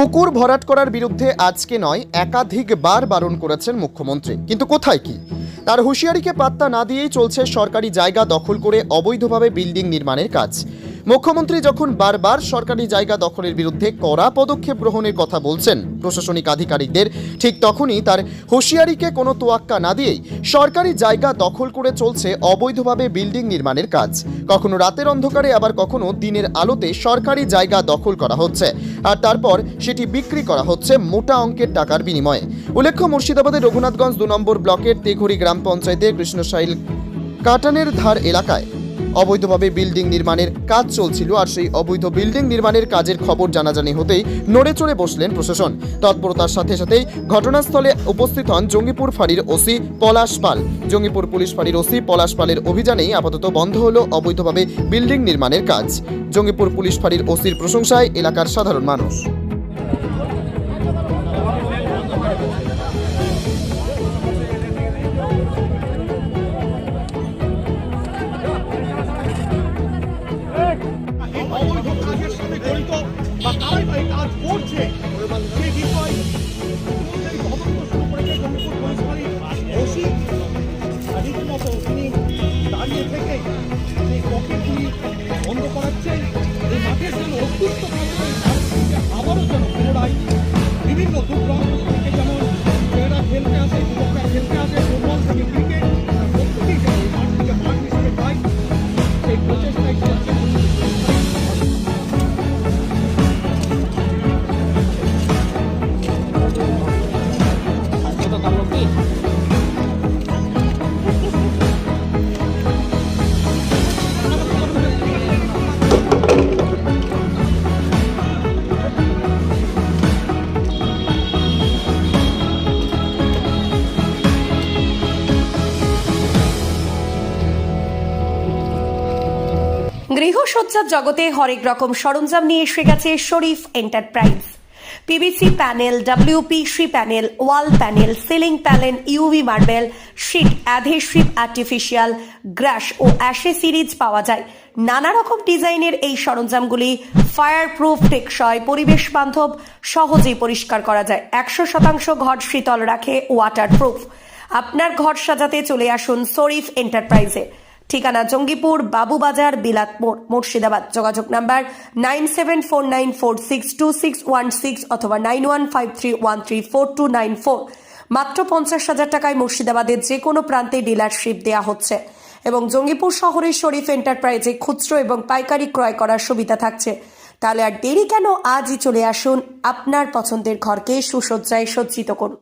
পুকুর ভরাট করার বিরুদ্ধে আজকে নয়, একাধিকবার বারণ করেছেন মুখ্যমন্ত্রী। কিন্তু কোথায় কি? তার হুঁশিয়ারিকে পাত্তা না দিয়েই চলছে সরকারি জায়গা দখল করে অবৈধভাবে বিল্ডিং নির্মাণের কাজ। মুখ্যমন্ত্রী যখন বারবার সরকারি জায়গা দখলের বিরুদ্ধে কড়া পদক্ষেপ গ্রহণের কথা বলছেন, প্রশাসনিক আধিকারিকদের, ঠিক তখনই তার হুঁশিয়ারিকে কোনো তোয়াক্কা না দিয়েই সরকারি জায়গা দখল করে চলছে অবৈধভাবে বিল্ডিং নির্মাণের কাজ। কখনো রাতের অন্ধকারে, আবার কখনো দিনের আলোতে সরকারি জায়গা দখল করা হচ্ছে। আর তারপর সেটি বিক্রি করা হচ্ছে মোটা অঙ্কের টাকার বিনিময়ে। উল্লেখ্য মুর্শিদাবাদের রঘুনাথগঞ্জ দু নম্বর ব্লকের তেঘরি গ্রাম পঞ্চায়েতের কৃষ্ণশাইল কাটানের ধার এলাকায় অবৈধভাবে বিল্ডিং নির্মাণের কাজ চলছিল আর সেই অবৈধ বিল্ডিং নির্মাণের কাজের খবর জানাজানি হতেই নড়ে চড়ে বসলেন প্রশাসন। তৎপরতার সাথে সাথেই ঘটনাস্থলে উপস্থিত হন জঙ্গিপুর ফাঁড়ির ওসি পলাশ পাল। জঙ্গিপুর পুলিশ ফাঁড়ির ওসি পলাশ পালের অভিযানেই আপাতত বন্ধ হলো অবৈধভাবে বিল্ডিং নির্মাণের কাজ। জঙ্গিপুর পুলিশ ফাঁড়ির ওসির প্রশংসায় এলাকার সাধারণ মানুষ। কাজ করছে সেই বিষয় তদন্ত শুরু করেছে দাঁড়িয়ে থেকে সেই পকেটগুলি বন্ধ করাচ্ছেন। এই মাঠের যেন অস্তিত্ব আবারও যেন পুনরায় বিভিন্ন দূর গৃহসজ্জার জগতে হরেক রকম সরঞ্জাম নিয়ে এসে গেছে Sharif enterprise. PVC panel WPC panel wall panel ceiling panel UV marble sheet adhesive artificial grass ও অ্যাশে সিরিজ পাওয়া যায়। নানা রকম ডিজাইনের এই সরঞ্জামগুলি ফায়ার প্রুফ টেকসই, পরিবেশ বান্ধব, সহজেই পরিষ্কার করা যায়। একশো শতাংশ ঘর শীতল রাখে ওয়াটার প্রুফ আপনার ঘর সাজাতে চলে আসুন শরীফ এন্টারপ্রাইজে। ঠিকানা জঙ্গিপুর, বাবুবাজার বিলাত মোড় মুর্শিদাবাদ। যোগাযোগ number nine seven four nine four six two six one six অথবা nine one five three one three four two nine four. মাত্র পঞ্চাশ হাজার টাকায় মুর্শিদাবাদের যে কোনো প্রান্তে ডিলারশিপ দেওয়া হচ্ছে। এবং জঙ্গিপুর শহরের শরীফ এন্টারপ্রাইজে খুচরো এবং পাইকারি ক্রয় করার সুবিধা থাকছে। তাহলে আর দেরি কেন? আজই চলে আসুন। আপনার পছন্দের ঘরকে সুসজ্জায় সজ্জিত করুন।